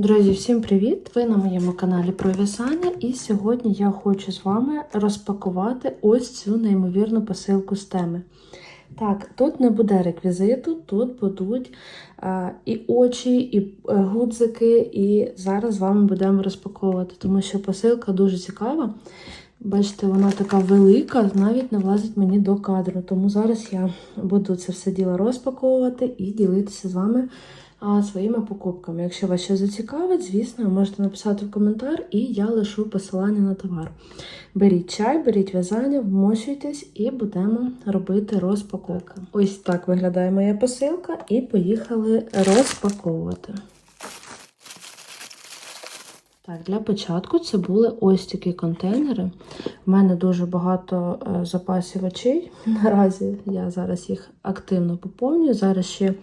Друзі, всім привіт! Ви на моєму каналі про в'язання, і сьогодні я хочу з вами розпакувати ось цю неймовірну посилку з теми. Так, тут не буде реквізиту, тут будуть е, і очі, і е, гудзики, і зараз з вами будемо розпаковувати, тому що посилка дуже цікава. Бачите, вона така велика, навіть не влазить мені до кадру. Тому зараз я буду це все діло розпаковувати і ділитися з вами а, своїми покупками. Якщо вас щось зацікавить, звісно, можете написати в коментар, і я лишу посилання на товар. Беріть чай, беріть в'язання, вмощуйтесь і будемо робити розпаковку. Ось так виглядає моя посилка, і поїхали розпаковувати. Так, для початку це були ось такі контейнери. У мене дуже багато е, запасів очей. Наразі я зараз їх активно поповнюю. Зараз ще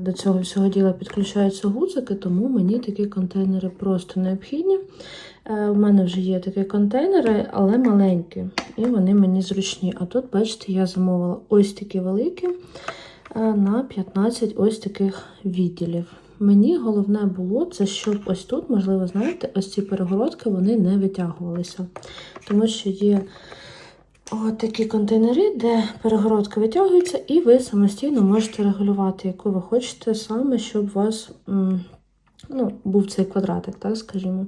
до цього всього діла підключаються гудзики, тому мені такі контейнери просто необхідні. Е, У мене вже є такі контейнери, але маленькі, і вони мені зручні. А тут, бачите, я замовила ось такі великі е, на 15 ось таких відділів. Мені головне було це, щоб ось тут, можливо, знаєте, ось ці перегородки вони не витягувалися. Тому що є от такі контейнери, де перегородка витягується, і ви самостійно можете регулювати, яку ви хочете саме, щоб у вас ну, був цей квадратик, так скажімо.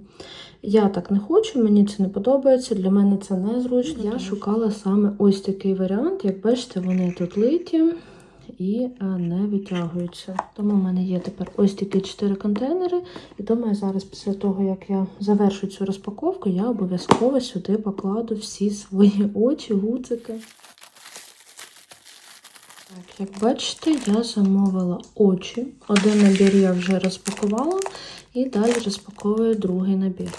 Я так не хочу, мені це не подобається, для мене це незручно. Я шукала саме ось такий варіант. Як бачите, вони тут литі і е, не витягуються. Тому в мене є тепер ось такі 4 контейнери. І думаю, зараз, після того, як я завершу цю розпаковку, я обов'язково сюди покладу всі свої очі, гудзики. Так, як бачите, я замовила очі. Один набір я вже розпакувала, і далі розпаковую другий набір.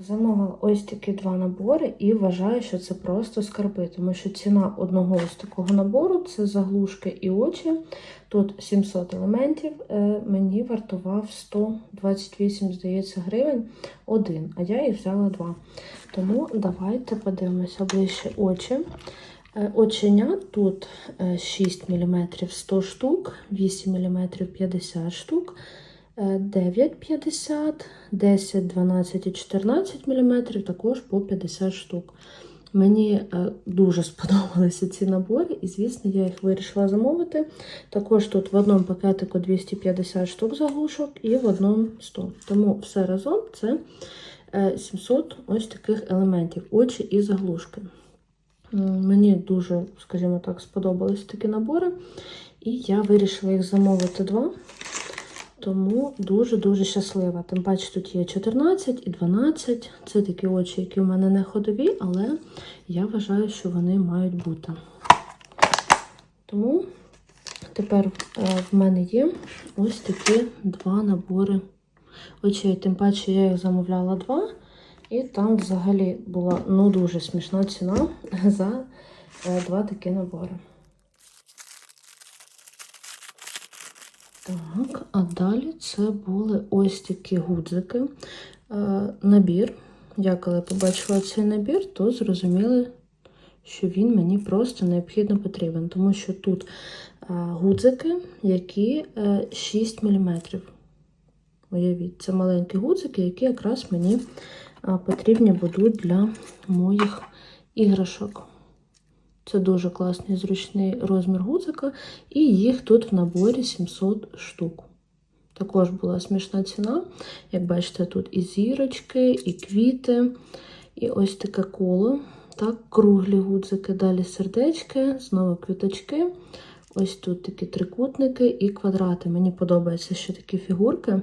Замовила ось такі два набори і вважаю, що це просто скарби, тому що ціна одного ось такого набору це заглушки і очі. Тут 700 елементів, е, мені вартував 128, здається, гривень один, а я їх взяла два. Тому давайте подивимося ближче очі. Е, Оченя тут е, 6 мм 100 штук, 8 мм 50 штук. 9,50, 10, 12 і 14 мм, також по 50 штук. Мені е, дуже сподобалися ці набори, і, звісно, я їх вирішила замовити. Також тут в одному пакетику 250 штук заглушок і в одному 100. Тому все разом це 700 ось таких елементів, очі і заглушки. Мені дуже, скажімо так, сподобались такі набори, і я вирішила їх замовити два. Тому дуже-дуже щаслива. Тим паче тут є 14 і 12. Це такі очі, які в мене не ходові, але я вважаю, що вони мають бути. Тому тепер в мене є ось такі два набори очей. Тим паче я їх замовляла два. І там взагалі була ну, дуже смішна ціна за два такі набори. Так, а далі це були ось такі гудзики. Е, набір. Я коли побачила цей набір, то зрозуміли, що він мені просто необхідно потрібен, тому що тут е, гудзики, які 6 мм. Уявіть, це маленькі гудзики, які якраз мені потрібні будуть для моїх іграшок. Це дуже класний зручний розмір гудзика, і їх тут в наборі 700 штук. Також була смішна ціна. Як бачите, тут і зірочки, і квіти, і ось таке коло. Так, круглі гудзики, далі сердечки, знову квіточки. Ось тут такі трикутники і квадрати. Мені подобається, що такі фігурки,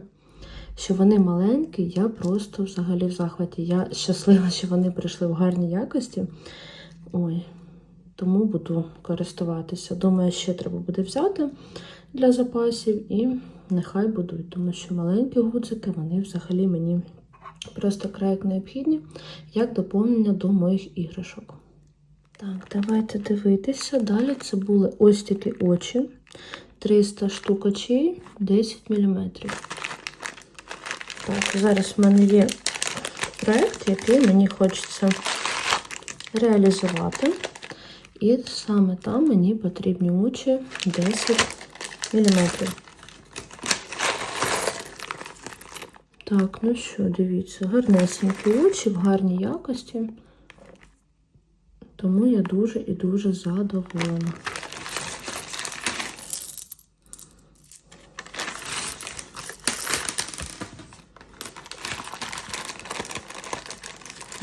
що вони маленькі, я просто взагалі в захваті. Я щаслива, що вони прийшли в гарній якості. Ой, тому буду користуватися. Думаю, ще треба буде взяти для запасів, і нехай будуть, тому що маленькі гудзики, вони взагалі мені просто крайк необхідні, як доповнення до моїх іграшок. Так, давайте дивитися. Далі це були ось такі очі. 300 штук очей, 10 мм. Так, зараз в мене є проєкт, який мені хочеться реалізувати і саме там мені потрібні очі 10 мм. Так, ну що, дивіться, гарнесенькі очі в гарній якості, тому я дуже і дуже задоволена.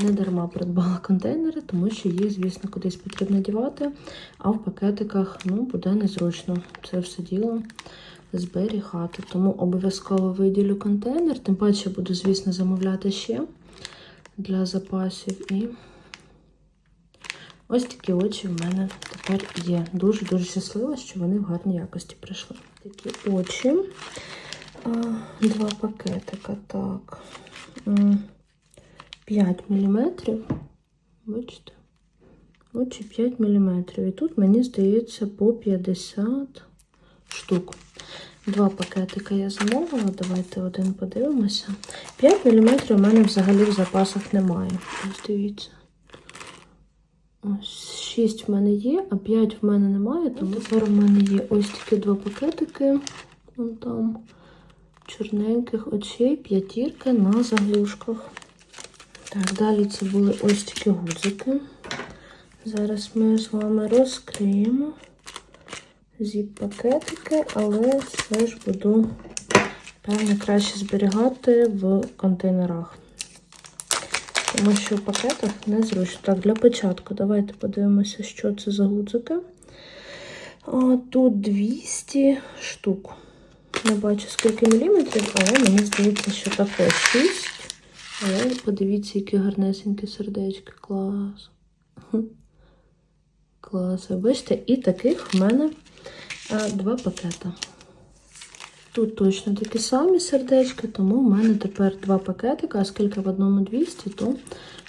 Не дарма придбала контейнери, тому що їх, звісно, кудись потрібно дівати, а в пакетиках ну, буде незручно це все діло зберігати. Тому обов'язково виділю контейнер, тим паче буду, звісно, замовляти ще для запасів. І ось такі очі в мене тепер є. Дуже-дуже щаслива, що вони в гарній якості прийшли. Такі очі. Два пакетика. Так. М, 5 мм. Бачите? Очі 5 мм. І тут, мені здається, по 50 штук. Два пакетика я замовила. Давайте один подивимося. 5 мм у мене взагалі в запасах немає. Ось дивіться. Ось 6 в мене є, а 5 в мене немає. Тому тепер у мене є ось такі два пакетики. Вон там чорненьких очей, п'ятірки на заглушках. Так, далі це були ось такі гудзики. Зараз ми з вами розкриємо зіп-пакетики, але все ж буду, певно, краще зберігати в контейнерах. Тому що в пакетах незручно. Так, для початку давайте подивимося, що це за гудзики. А, Тут 200 штук. Не бачу скільки міліметрів, але мені здається, що також 6. Але подивіться, які гарнесенькі сердечки. Клас. Клас. Бачите, і таких в мене а, два пакета. Тут точно такі самі сердечки, тому в мене тепер два пакетика, а скільки в одному 200, то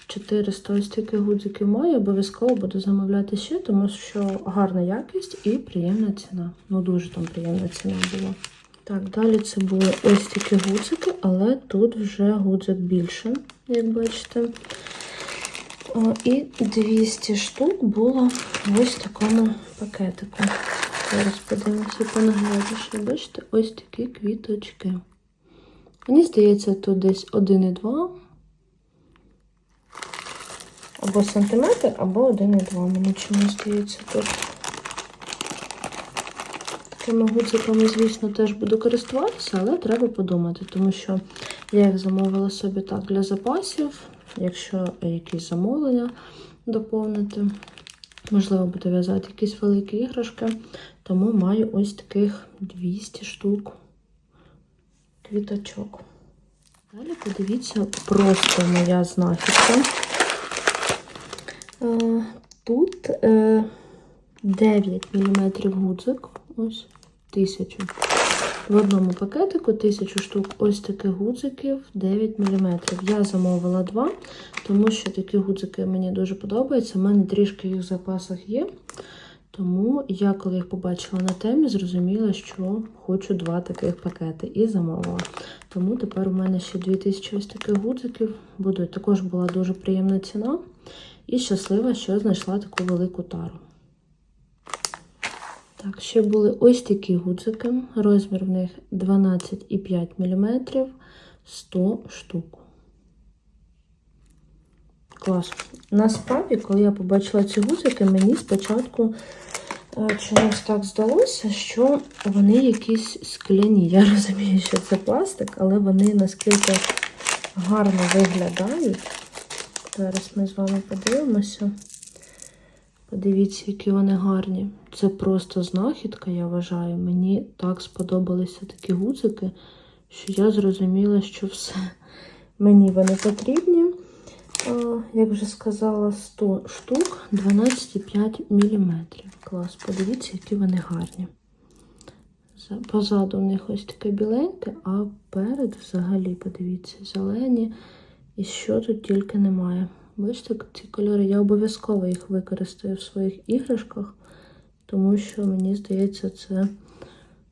400 ось таких гудзиків маю. Обов'язково буду замовляти ще, тому що гарна якість і приємна ціна. Ну, дуже там приємна ціна була. Так, далі це були ось такі гудзики, але тут вже гудзик більше, як бачите. О, і 200 штук було в ось такому пакетику. Зараз подивимося понаглядніше. Бачите, ось такі квіточки. Мені здається, тут десь 1,2 або сантиметр, або 1,2. Мені чомусь здається тут. Гудзиками, звісно, теж буду користуватися, але треба подумати, тому що я їх замовила собі так для запасів, якщо якісь замовлення доповнити. Можливо, буду в'язати якісь великі іграшки, тому маю ось таких 200 штук квіточок. Далі подивіться, просто моя знахідка. Е, Тут е, 9 мм гудзик, ось тисячу. В одному пакетику 1000 штук ось таких гудзиків 9 мм. Я замовила два, тому що такі гудзики мені дуже подобаються. У мене трішки їх в запасах є. Тому я, коли їх побачила на темі, зрозуміла, що хочу два таких пакети і замовила. Тому тепер у мене ще 2000 ось таких гудзиків будуть. Також була дуже приємна ціна. І щаслива, що знайшла таку велику тару. Так, ще були ось такі гудзики. Розмір в них 12,5 мм 100 штук. Клас. Насправді, коли я побачила ці гудзики, мені спочатку е, чомусь так здалося, що вони якісь скляні. Я розумію, що це пластик, але вони наскільки гарно виглядають. Зараз ми з вами подивимося. Подивіться, які вони гарні. Це просто знахідка, я вважаю. Мені так сподобалися такі гудзики, що я зрозуміла, що все. Мені вони потрібні. А, Як вже сказала, 100 штук 12,5 мм. Клас, подивіться, які вони гарні. Позаду у них ось таке біленьке, а перед взагалі, подивіться, зелені. І що тут тільки немає. Бачите, ці кольори, я обов'язково їх використаю в своїх іграшках, тому що мені здається, це,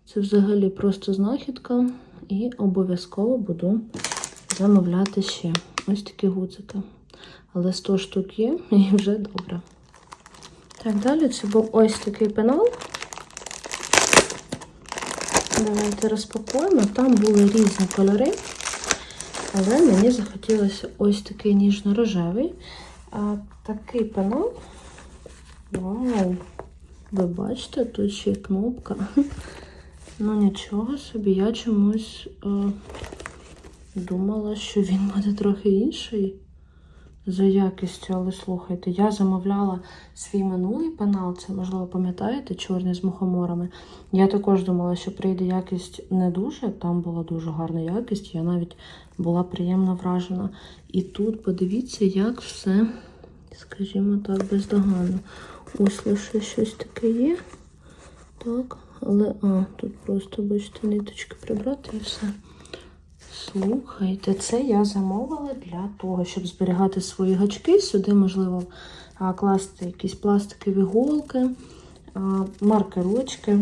це взагалі просто знахідка. І обов'язково буду замовляти ще ось такі гудзики. Але 100 штук є і вже добре. Так, далі це був ось такий пенал. Давайте розпакуємо. Там були різні кольори. Але мені захотілося ось такий ніжно-рожевий. Такий пенал. Вау! Ви бачите, тут ще й кнопка. Ну нічого собі, я чомусь е, думала, що він буде трохи інший за якістю, але слухайте, я замовляла свій минулий пенал, це, можливо, пам'ятаєте, чорний з мухоморами. Я також думала, що прийде якість не дуже, там була дуже гарна якість, я навіть була приємно вражена. І тут подивіться, як все, скажімо так, бездоганно. Ось лише щось таке є. Так, але, а, тут просто, бачите, ниточки прибрати і все. Слухайте, це я замовила для того, щоб зберігати свої гачки. Сюди, можливо, класти якісь пластикові голки, маркерочки.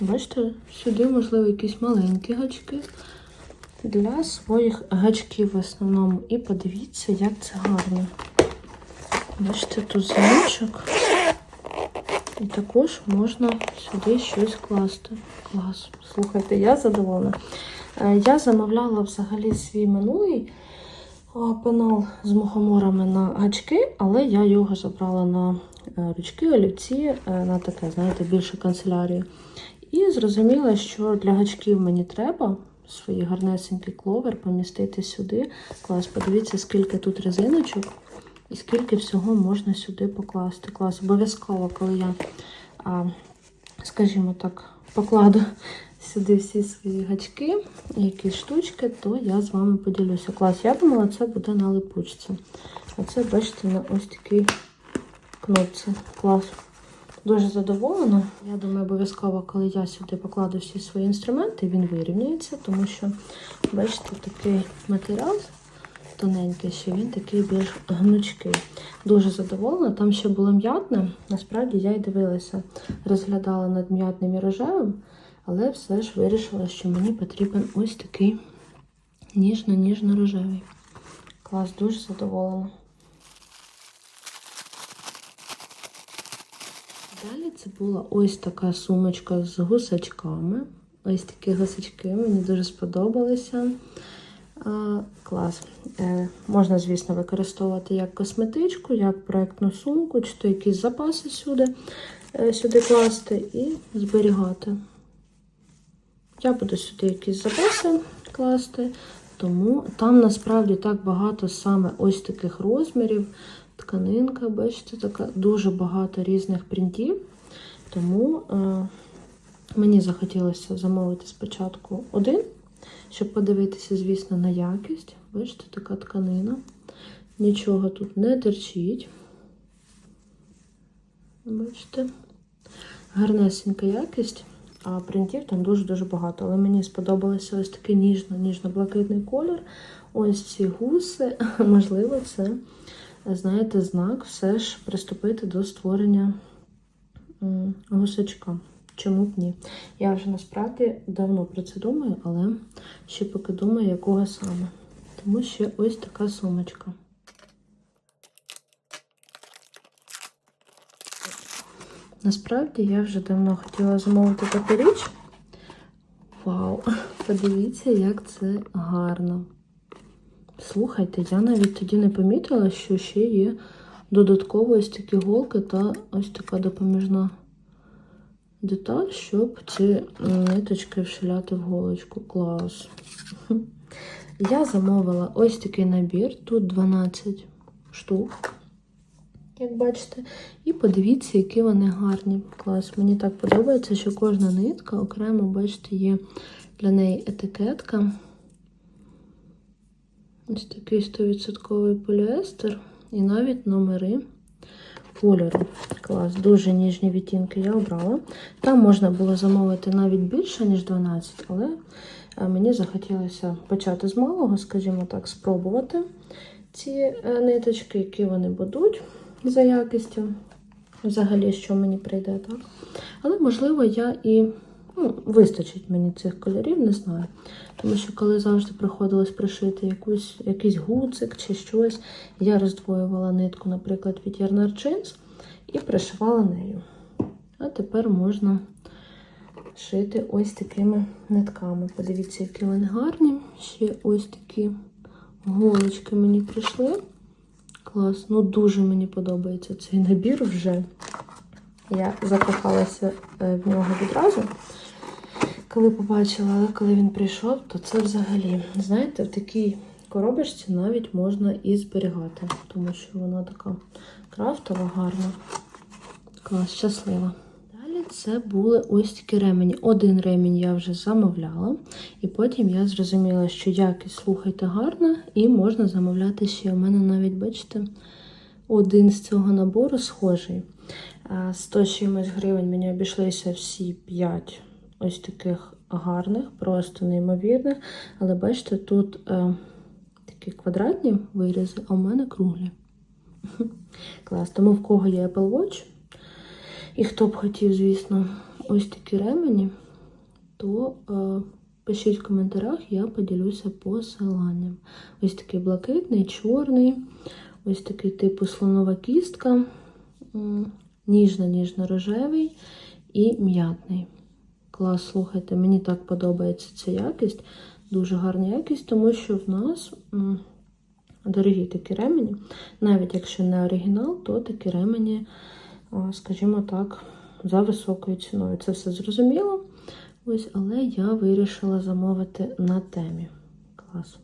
Бачите, сюди, можливо, якісь маленькі гачки для своїх гачків в основному. І подивіться, як це гарно. Бачите, тут замочок. І також можна сюди щось класти. Клас. Слухайте, я задоволена. Е, Я замовляла взагалі свій минулий пенал з мухоморами на гачки, але я його забрала на е, ручки, олівці, е, на таке, знаєте, більше канцелярію. І зрозуміла, що для гачків мені треба свій гарнесенький кловер помістити сюди. Клас, подивіться, скільки тут резиночок і скільки всього можна сюди покласти. Клас, обов'язково, коли я, скажімо так, покладу сюди всі свої гачки, якісь штучки, то я з вами поділюся. Клас, я думала, це буде на липучці. А це, бачите, на ось такій кнопці. Клас. Дуже задоволена. Я думаю, обов'язково, коли я сюди покладу всі свої інструменти, він вирівняється, тому що, бачите, такий матеріал тоненький, що він такий більш гнучкий. Дуже задоволена. Там ще було м'ятне. Насправді я й дивилася, розглядала над м'ятним і рожевим, але все ж вирішила, що мені потрібен ось такий ніжно-ніжно-рожевий. Клас, дуже задоволена. Далі це була ось така сумочка з гусачками. Ось такі гусачки мені дуже сподобалися. Клас. Е, можна, звісно, використовувати як косметичку, як проєктну сумку, чи то якісь запаси сюди, е, сюди класти і зберігати. Я буду сюди якісь запаси класти, тому там насправді так багато саме ось таких розмірів. Тканинка, бачите, така дуже багато різних принтів. Тому е, мені захотілося замовити спочатку один, щоб подивитися, звісно, на якість. Бачите, така тканина. Нічого тут не терчить. Бачите? Гарнесенька якість, а принтів там дуже-дуже багато. Але мені сподобалося ось такий ніжно-ніжно-блакитний колір. Ось ці гуси, можливо, це знаєте, знак все ж приступити до створення гусачка. Чому б ні? Я вже насправді давно про це думаю, але ще поки думаю, якого саме. Тому ще ось така сумочка. Насправді я вже давно хотіла замовити таку річ. Вау! Подивіться, як це гарно. Слухайте, я навіть тоді не помітила, що ще є додатково ось такі голки та ось така допоміжна деталь, щоб ці ниточки вшиляти в голочку. Клас. Я замовила ось такий набір, тут 12 штук, як бачите. І подивіться, які вони гарні. Клас. Мені так подобається, що кожна нитка окремо, бачите, є для неї етикетка. Ось такий 100% поліестер і навіть номери кольору. Клас, дуже ніжні відтінки я обрала. Там можна було замовити навіть більше, ніж 12, але е, мені захотілося почати з малого, скажімо так, спробувати ці е, ниточки, які вони будуть за якістю. Взагалі, що мені прийде, так? Але, можливо, я і ну, вистачить мені цих кольорів, не знаю. Тому що коли завжди приходилось пришити якусь, якийсь гуцик чи щось, я роздвоювала нитку, наприклад, від Yarnar Jeans і пришивала нею. А тепер можна шити ось такими нитками. Подивіться, які вони гарні. Ще ось такі голочки мені прийшли. Клас. Ну, дуже мені подобається цей набір вже. Я закохалася е, в нього відразу. Коли побачила, але коли він прийшов, то це взагалі, знаєте, в такій коробочці навіть можна і зберігати, тому що вона така крафтова, гарна. Клас, щаслива. Це були ось такі ремені. Один ремінь я вже замовляла, і потім я зрозуміла, що якість, слухайте, гарна, і можна замовляти ще. У мене навіть, бачите, один з цього набору схожий. А, 100 чимось гривень мені обійшлися всі 5 ось таких гарних, просто неймовірних. Але бачите, тут е, такі квадратні вирізи, а у мене круглі. Клас. Тому в кого є Apple Watch, і хто б хотів, звісно, ось такі ремені, то е, пишіть в коментарях, я поділюся посиланням. Ось такий блакитний, чорний, ось такий типу слонова кістка, ніжно-ніжно-рожевий і м'ятний. Клас, слухайте, мені так подобається ця якість. Дуже гарна якість, тому що в нас м, дорогі такі ремені. Навіть якщо не оригінал, то такі ремені, скажімо так, за високою ціною. Це все зрозуміло. Ось, але я вирішила замовити на темі. Клас.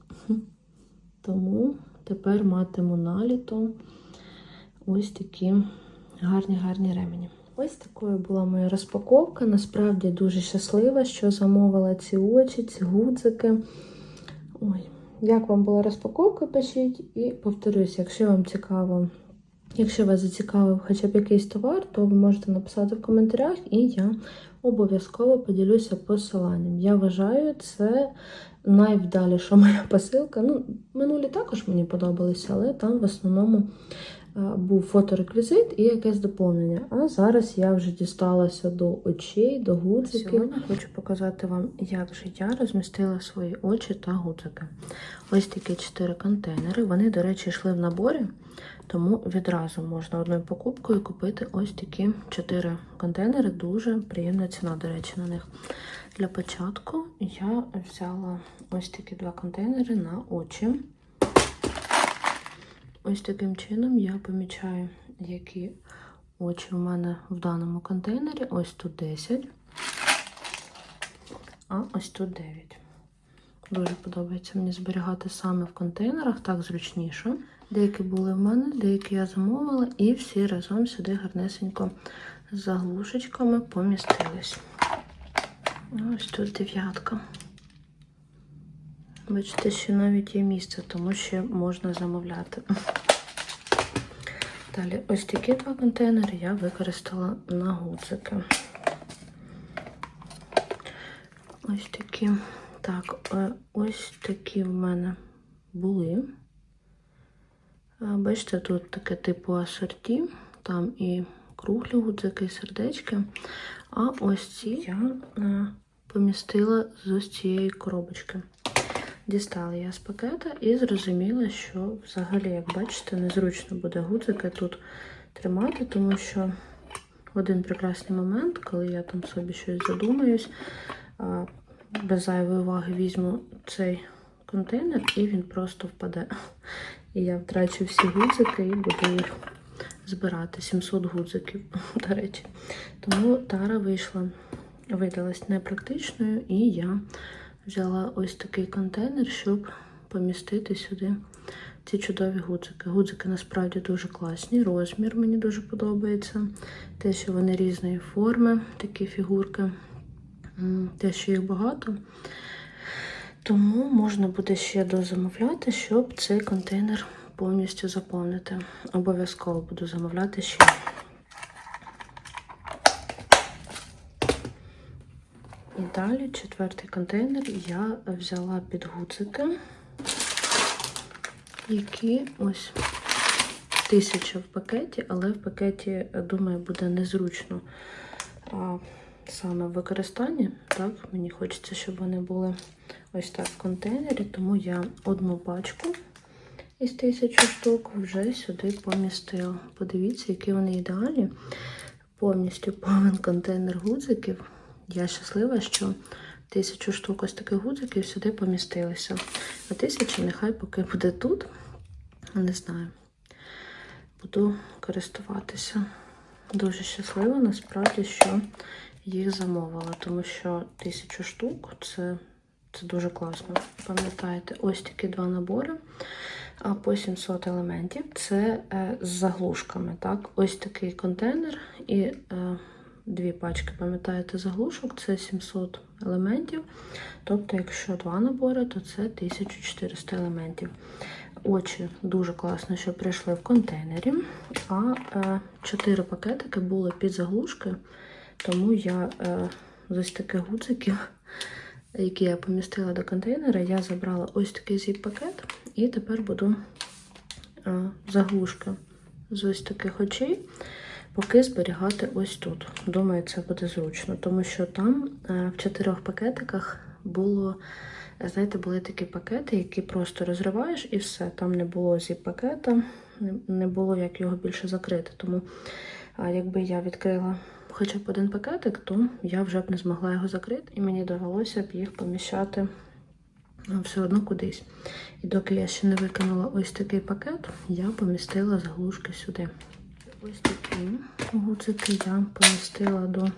Тому тепер матиму наліто ось такі гарні гарні ремені. Ось такою була моя розпаковка. Насправді дуже щаслива, що замовила ці очі, ці гудзики. Ой, як вам була розпаковка, пишіть. І повторюсь, якщо вам цікаво, якщо вас зацікавив хоча б якийсь товар, то ви можете написати в коментарях, і я обов'язково поділюся посиланням. Я вважаю, це найвдаліша моя посилка. Ну, минулі також мені подобалися, але там в основному е, був фотореквізит і якесь доповнення. А зараз я вже дісталася до очей, до гудзиків. Сьогодні хочу показати вам, як же я розмістила свої очі та гудзики. Ось такі чотири контейнери. Вони, до речі, йшли в наборі, тому відразу можна одною покупкою купити ось такі чотири контейнери. Дуже приємна ціна, до речі, на них. Для початку я взяла ось такі два контейнери на очі. Ось таким чином я помічаю, які очі у мене в даному контейнері. Ось тут 10, а ось тут 9. Дуже подобається мені зберігати саме в контейнерах, так зручніше. Деякі були в мене, деякі я замовила, і всі разом сюди гарнесенько з заглушечками помістились. Ось тут дев'ятка. Бачите, що навіть є місце, тому що можна замовляти. Далі, ось такі два контейнери я використала на гудзики. Ось такі. Так, е, ось такі в мене були. Бачите, тут таке типу асорті, там і круглі гудзики, і сердечки. А ось ці я е, помістила з ось цієї коробочки. Дістала я з пакета і зрозуміла, що взагалі, як бачите, незручно буде гудзики тут тримати, тому що в один прекрасний момент, коли я там собі щось задумаюсь, без зайвої уваги візьму цей контейнер і він просто впаде. І я втрачу всі гудзики і буду їх збирати. 700 гудзиків, до речі. Тому тара вийшла, видалась непрактичною, і я взяла ось такий контейнер, щоб помістити сюди ці чудові гудзики. Гудзики насправді дуже класні, розмір мені дуже подобається. Те, що вони різної форми, такі фігурки, те, що їх багато. Тому можна буде ще дозамовляти, щоб цей контейнер повністю заповнити. Обов'язково буду замовляти ще. І далі четвертий контейнер я взяла під гудзики, які ось тисяча в пакеті, але в пакеті, думаю, буде незручно саме в використанні. Так, мені хочеться, щоб вони були ось так в контейнері, тому я одну пачку із тисячі штук вже сюди помістила. Подивіться, які вони ідеальні. Повністю повен контейнер гудзиків. Я щаслива, що тисячу штук ось таких гудзиків сюди помістилися. А тисяча нехай поки буде тут. Не знаю. Буду користуватися. Дуже щаслива, насправді, що їх замовила, тому що тисячу штук це, це дуже класно. Пам'ятаєте, ось такі два набори а по 700 елементів. Це е, з заглушками. Так? Ось такий контейнер і е, дві пачки, пам'ятаєте, заглушок це 700 елементів. Тобто, якщо два набори, то це 1400 елементів. Очі дуже класно, що прийшли в контейнері. А е, чотири пакетики були під заглушки, тому я е, з ось таких гудзиків, які я помістила до контейнера, я забрала ось такий зіп-пакет, і тепер буду е, заглушки з ось таких очей, поки зберігати ось тут. Думаю, це буде зручно, тому що там е, в чотирьох пакетиках було. Знаєте, були такі пакети, які просто розриваєш і все. Там не було зіп-пакета, не- було як його більше закрити. Тому якби я відкрила хоча б один пакетик, то я вже б не змогла його закрити, і мені довелося б їх поміщати все одно кудись. І доки я ще не викинула ось такий пакет, я помістила заглушки сюди. Ось такі гудзики я помістила до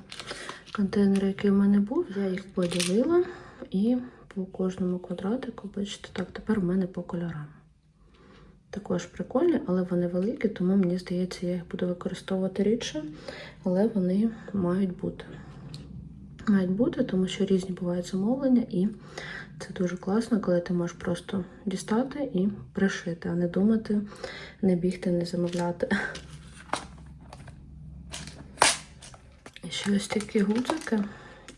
контейнера, який в мене був. Я їх поділила і по кожному квадратику, бачите, так, тепер у мене по кольорам. Також прикольні, але вони великі, тому мені здається, я їх буду використовувати рідше, але вони мають бути. Мають бути, тому що різні бувають замовлення, і це дуже класно, коли ти можеш просто дістати і пришити, а не думати, не бігти, не замовляти. І ще ось такі гудзики.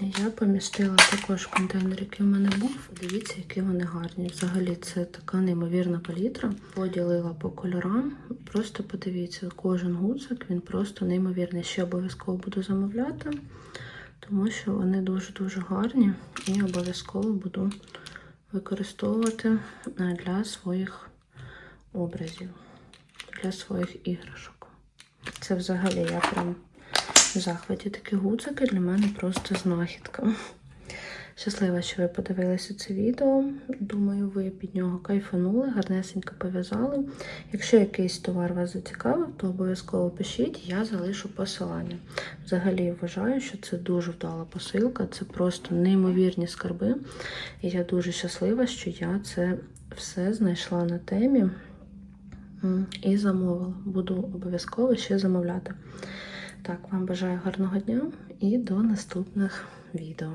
Я помістила також контейнер, який в мене був. Дивіться, які вони гарні. Взагалі, це така неймовірна палітра. Поділила по кольорам. Просто подивіться, кожен гудзик, він просто неймовірний. Ще обов'язково буду замовляти, тому що вони дуже-дуже гарні і обов'язково буду використовувати е, для своїх образів, для своїх іграшок. Це взагалі я прям в захваті такі гудзики для мене просто знахідка. Щаслива, що ви подивилися це відео. Думаю, ви під нього кайфанули, гарнесенько пов'язали. Якщо якийсь товар вас зацікавив, то обов'язково пишіть, я залишу посилання. Взагалі вважаю, що це дуже вдала посилка, це просто неймовірні скарби. І я дуже щаслива, що я це все знайшла на темі і замовила. Буду обов'язково ще замовляти. Так, вам бажаю гарного дня і до наступних відео.